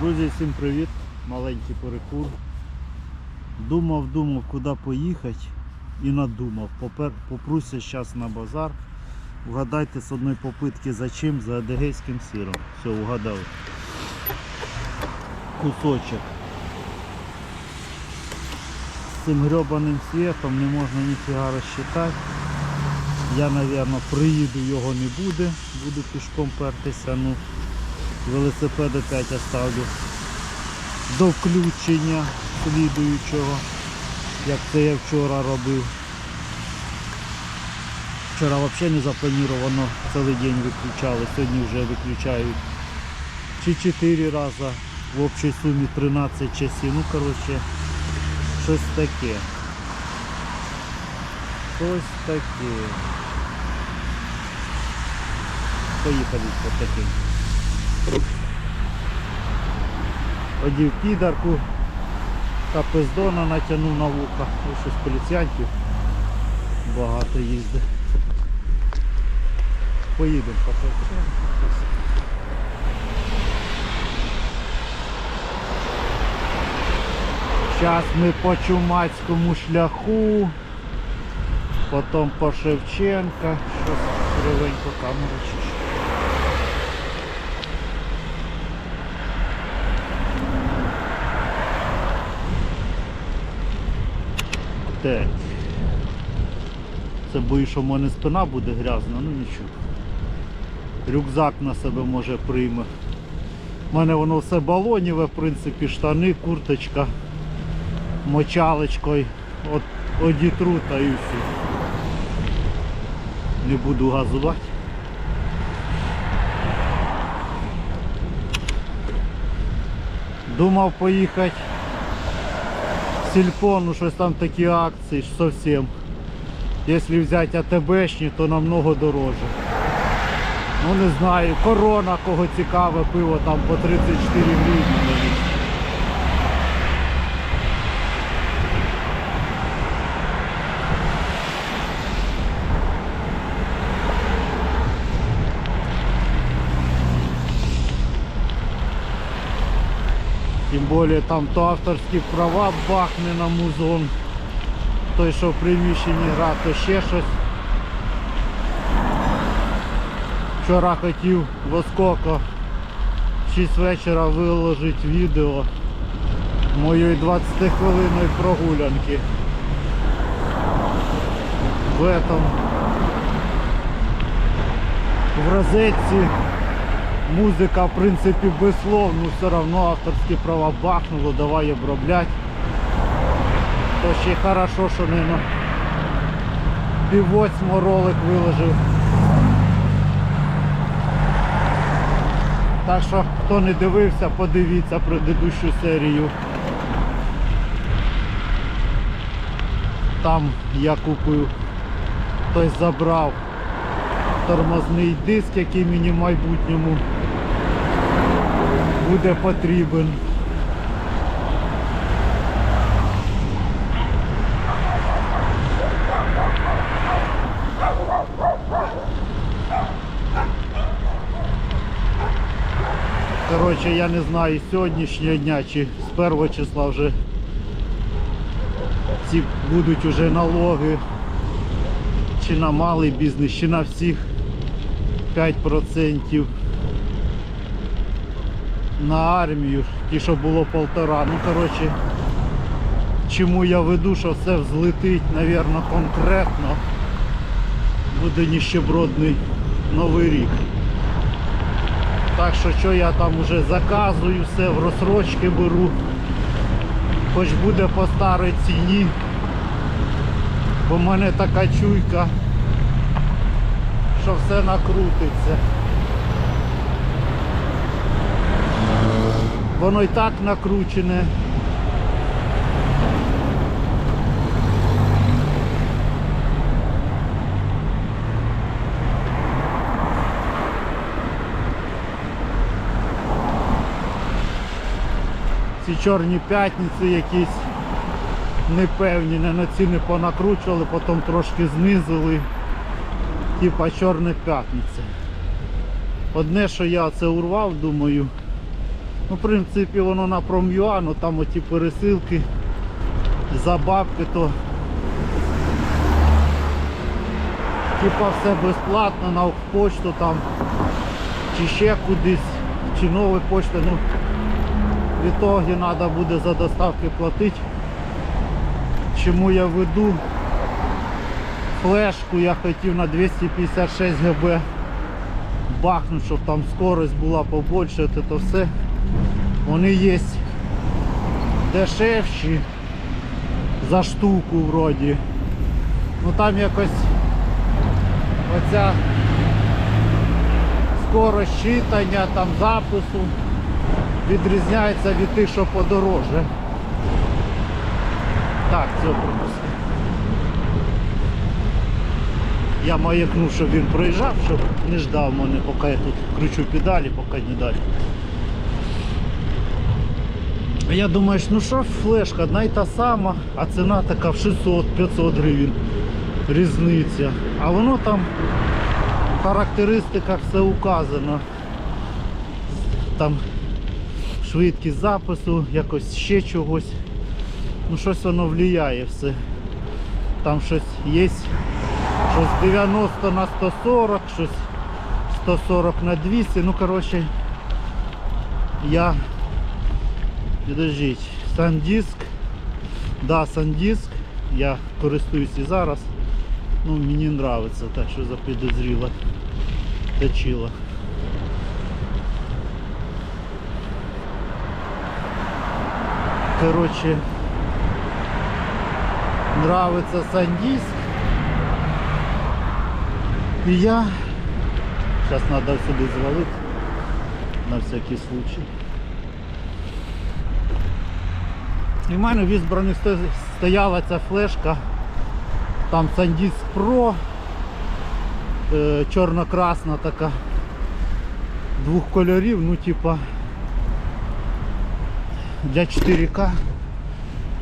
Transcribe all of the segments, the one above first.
Друзі, всім привіт! Маленький перекур. Думав, думав, куди поїхати і надумав. Попер... Попруся зараз на базар. Вгадайте з одної попитки за чим? За адегейським сиром. Все, угадав. Кусочок. З цим гребаним світом не можна ніфіга розчитати. Я, мабуть, приїду, його не буде, буду пішком пертися. Ну, велосипед опять оставлю до включення слідуючого, як це я вчора робив. Вчора взагалі не заплановано, цілий день виключали, сьогодні вже виключають чи 4 рази, в общій сумі 13 часів. Ну коротше, щось таке. Щось таке. Поїхали потихеньку. Одів підарку, капездона натягнув на вуха. Ось щось поліціянтів багато їздить. Поїдемо потихеньку. Зараз ми по Чумацькому шляху, потім по Шевченка. Щось кривенько камеру чи. Так. Це боюсь, що в мене спина буде грязна, ну нічого. Рюкзак на себе може прийме. У мене воно все балоніве, в принципі, штани, курточка, мочалочкою. От одітру та і все. Не буду газувати. Думав поїхати сільпо, ну щось там такі акції зовсім. Якщо взяти АТБшні, то намного дороже. Ну не знаю, корона кого цікаве, пиво там по 34 гривні. Більше там то авторські права бахне на музон, той що в приміщенні гра, то ще щось. Вчора хотів в 6 вечора виложити відео моєї 20 хвилинної прогулянки. В этом в розетці музика в принципі без слов, ну все одно авторські права бахнуло, давай оброблять. То ще хорошо, що не на пів восьмого ролик виложив. Так що, хто не дивився, подивіться предыдущу серію. Там я купив, хтось забрав тормозний диск, який мені в майбутньому буде потрібен. Коротше, я не знаю сьогоднішнього дня чи з першого числа вже ці будуть вже налоги чи на малий бізнес, чи на всіх 5% на армію, ті, що було полтора. Ну коротше, чому я веду, що все взлетить, напевно, конкретно буде ніщебродний новий рік. Так що що я там вже заказую, все в розсрочки беру. Хоч буде по старій ціні. Бо в мене така чуйка, що все накрутиться. Воно і так накручене. Ці чорні п'ятниці якісь непевні, не на ціни понакручували, потім трошки знизили. Типа чорна п'ятниця. Одне, що я це урвав, думаю, Ну, в принципі, воно на Prom.ua, ну там оті пересилки за бабки, то типа все безплатно на почту там чи ще кудись, чи нові почти, ну в ітогі треба буде за доставки платити. Чому я веду флешку, я хотів на 256 ГБ бахнути, щоб там скорость була побольше, от це все. Вони є дешевші за штуку вроді. Ну там якось оця скорость читання, там запису відрізняється від тих, що подороже. Так, це пропуск. Я маякнув, щоб він проїжджав, щоб не ждав мене, поки я тут кручу педалі, поки не далі. Я думаю, ну що флешка одна й та сама, а ціна така в 600-500 гривень різниця. А воно там в характеристиках все указано. Там швидкість запису, якось ще чогось. Ну щось воно впливає все. Там щось є. Щось 90 на 140, щось 140 на 200. Ну коротше я Підождіть, SanDisk. Да, SanDisk. Я користуюсь і зараз. Ну, мені подобається, так що запідозріло точило. Короче, нравится SanDisk. І я зараз треба сюди звалити на всякий случай. І в мене в ізбраних стояла ця флешка. Там SanDisk Pro. е, Чорно-красна така. Двох кольорів, ну типа для 4К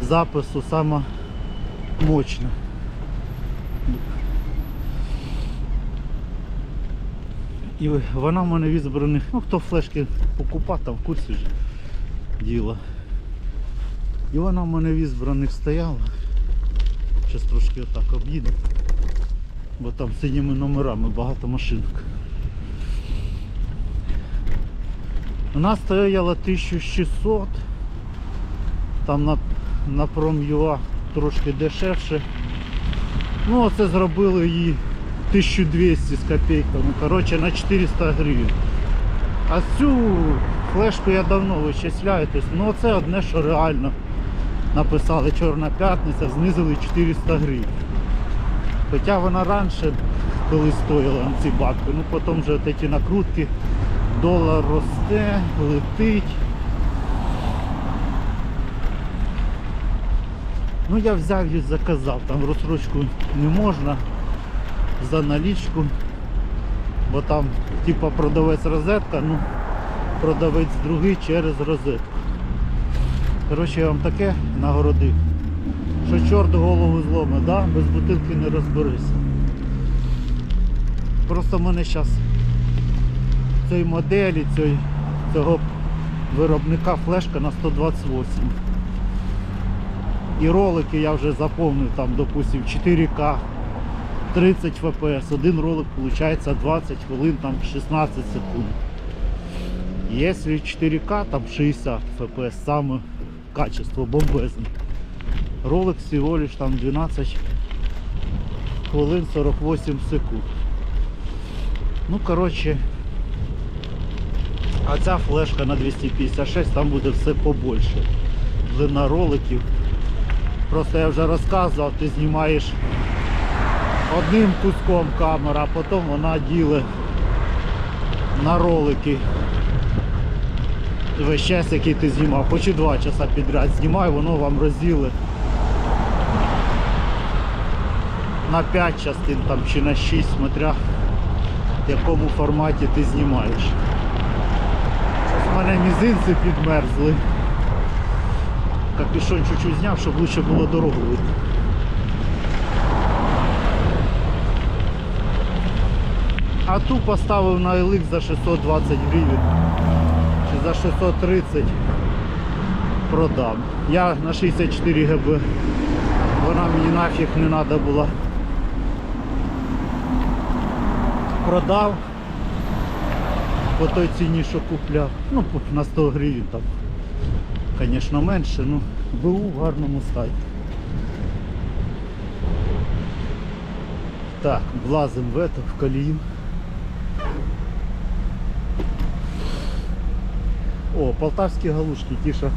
запису сама мощна. І вона в мене в ізбраних, ну хто флешки покупав, там в курсі ж діла. І вона в мене в ізбраних стояла. Зараз трошки отак об'їду. Бо там синіми номерами багато машинок. Вона стояла 1600. Там на, на Prom.ua трошки дешевше. Ну оце зробили її 1200 з копійками. Коротше на 400 гривень. А цю флешку я давно вичисляю. Тобто, ну це одне, що реально написали Чорна п'ятниця, знизили 400 гривень. Хоча вона раніше коли стоїла ці бабки, ну потім вже от ці накрутки, долар росте, летить. Ну я взяв і заказав, там розсрочку не можна за налічку, бо там типа продавець розетка, ну продавець другий через розетку. Коротше, я вам таке нагородив, що чорт голову зломе, да? без бутилки не розберися. Просто в мене зараз цієї моделі, цієї, цього виробника флешка на 128. І ролики я вже заповнив там, допустим, 4К, 30 FPS. Один ролик виходить 20 хвилин, там 16 секунд. Если 4К, там 60 FPS, саме качество бомбезне. Ролик всего лишь там 12 хвилин 48 секунд. Ну, коротше, а ця флешка на 256, там буде все побольше. Длина роликів. Просто я вже розказував, ти знімаєш одним куском камера, а потім вона ділить на ролики. Весь час, який ти знімав, хоч і два часа підряд знімай, воно вам розділи на 5 частин там, чи на 6, смотря в якому форматі ти знімаєш. В мене мізинці підмерзли. Капюшон чуть-чуть зняв, щоб лучше було видно. А ту поставив на LX за 620 гривень. За 630 продам. Я на 64 ГБ. Вона мені нафіг не треба була. Продав по той ціні, що купляв. Ну, на 100 гривень там. Звісно, менше, ну БУ в гарному стані. Так, влазимо в это, в колію. О, полтавські галушки, ті, що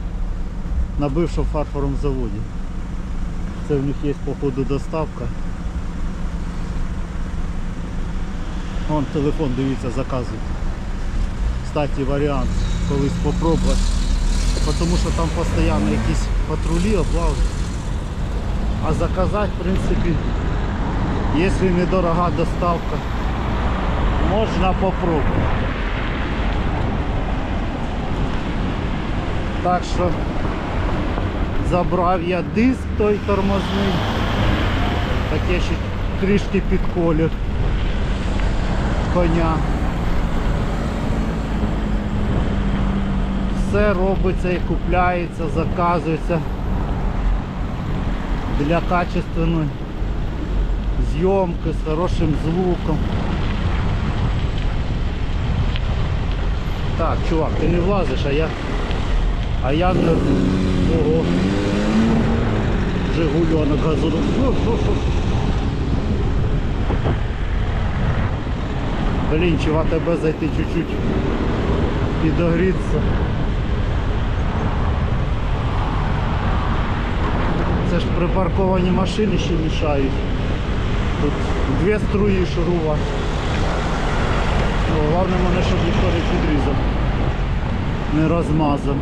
на бившому фарфоровому заводі. Це в них є походу доставка. Вон телефон, дивіться, заказують. Кстати, варіант колись попробувати. Тому що там постійно якісь патрулі облави. А заказати, в принципі, якщо недорога доставка, можна попробувати. Так що забрав я диск той тормозний. Таке ще трішки під колір коня. Все робиться і купляється, заказується для качественної зйомки з хорошим звуком. Так, чувак, ти не влазиш, а я. А я не... Ого. Жигульонок газуру. Блін, чи в АТБ зайти чуть-чуть підогріться. Це ж припарковані машини ще мішають. Тут дві струї шурувати. Ну, Головне мене, щоб ніхто не підрізав, не розмазав.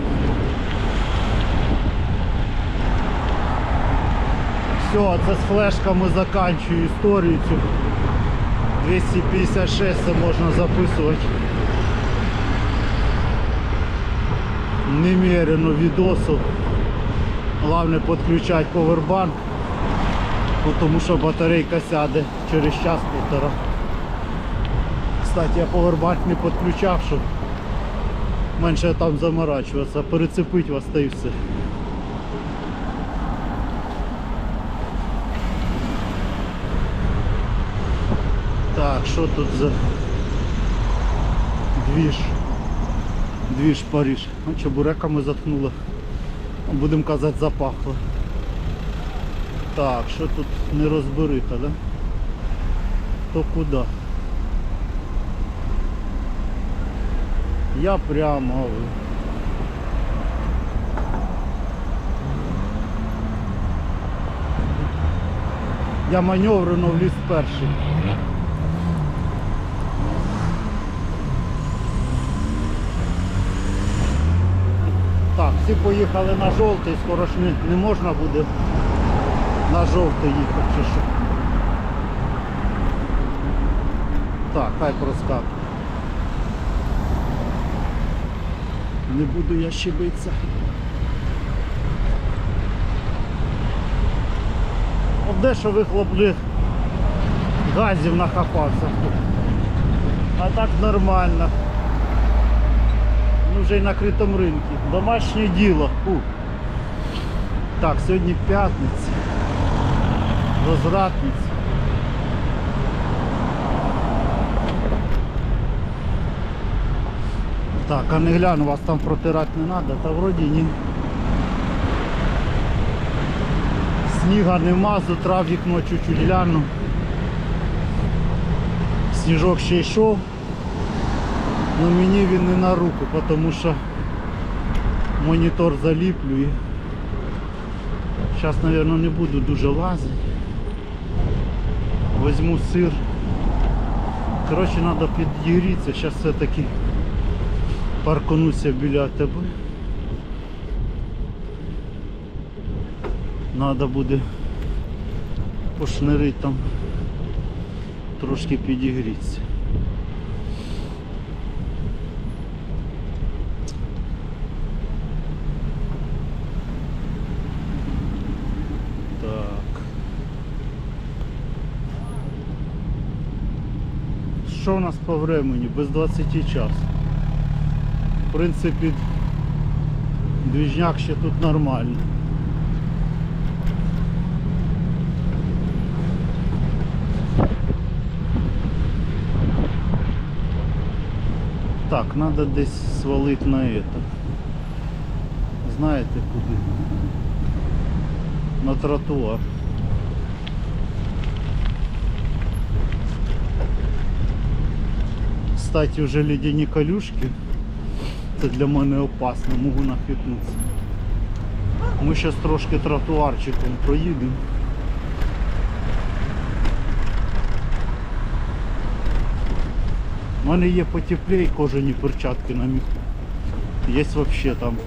Все, це з флешками заканчую історію цю. 256 це можна записувати. Немерено відосів. Головне підключати повербанк, бо тому що батарейка сяде через час-півтора. Кстати, я повербанк не підключав, щоб менше там заморачуватися, перецепить вас та і все. Що тут за двіж? Двіж Париж. Ну, чебуреками заткнуло. Ну, Будемо казати, запахло. Так, що тут не розбериха, да? То куди? Я прямо. Я маневрено вліз перший. Так, всі поїхали на жовтий, скоро ж не, не можна буде на жовтий їхати чи що. Так, хай проскакує. Не буду я ще битися. От де що вихлопних газів нахапався. А так нормально. Вже й на критому ринку. Домашнє діло. Фу. Так, сьогодні п'ятниця. Розвратниця. Так, а не гляну, вас там протирати не треба, та вроді ні. Сніга нема, з утра вікно чуть-чуть гляну. Сніжок ще йшов. Ну мені він не на руку, тому що монітор заліплює. Зараз, мабуть, не буду дуже лазити. Возьму сир. Коротше, треба підігрітися, зараз все-таки паркануся біля тебе. Треба буде пошнирити там, трошки підігрітися. Так. Що у нас по времени? Без 20 час. В принципі, двіжняк ще тут нормальний. Так, надо десь свалить на это. Знаєте куди? На тротуар. Кстати, вже ледяні колюшки. Це для мене опасно, можу нахитнутися. Ми зараз трошки тротуарчиком проїдемо. У мене є потеплей кожані перчатки на міг. Є взагалі там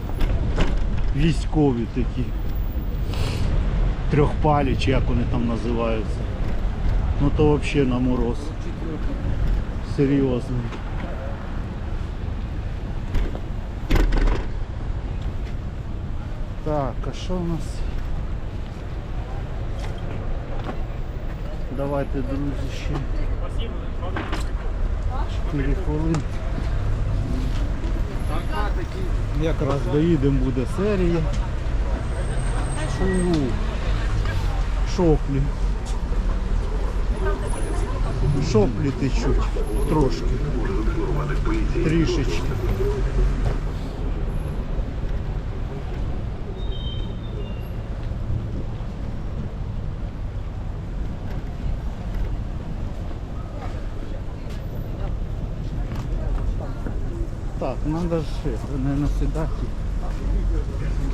військові такі. Трьохпалі, чи як вони там називаються. Ну то взагалі на мороз. Серйозно. Так, а що у нас? Давайте, друзі, ще 4 хвилини. Якраз доїдемо буде серія. Фу. Шоплі. Шоплі течуть трошки. Трішечки. Так, ж это, наверное, сюда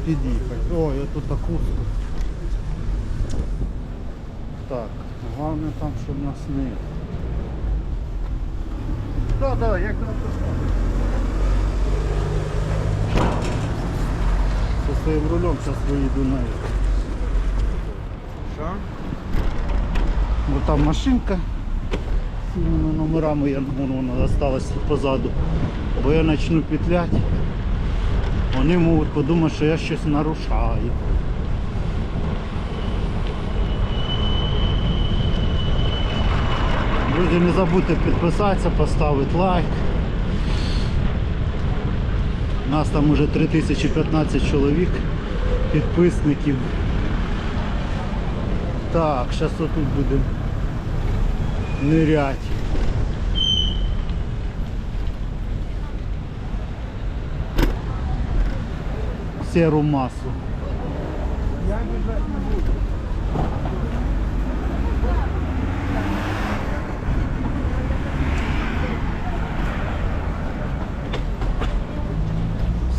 під'їхати. О, я тут акустику. Так, головне там, щоб нас не. Да, да, як написано. Со своїм рулем зараз виїду на. Що? Вот там машинка з цими номерами, я вон вона осталась позаду. Бо я почну петлять. Вони можуть подумати, що я щось нарушаю. Друзі, не забудьте підписатися, поставити лайк. Нас там уже 3015 чоловік, підписників. Так, зараз отут будемо нирять. Серу масу. Я біжать не буду.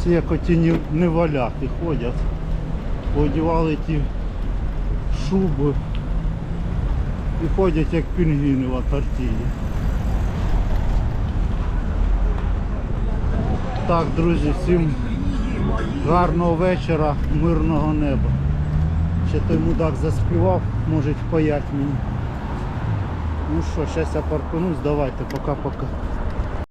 Всі як оті не, валяти ходять. Одівали ті шуби і ходять як пінгвіни в Антарктиді. Так, друзі, всім гарного вечора, мирного неба. Ще той мудак заспівав, може впаять мені. Ну що, зараз я парканусь, давайте, пока-пока.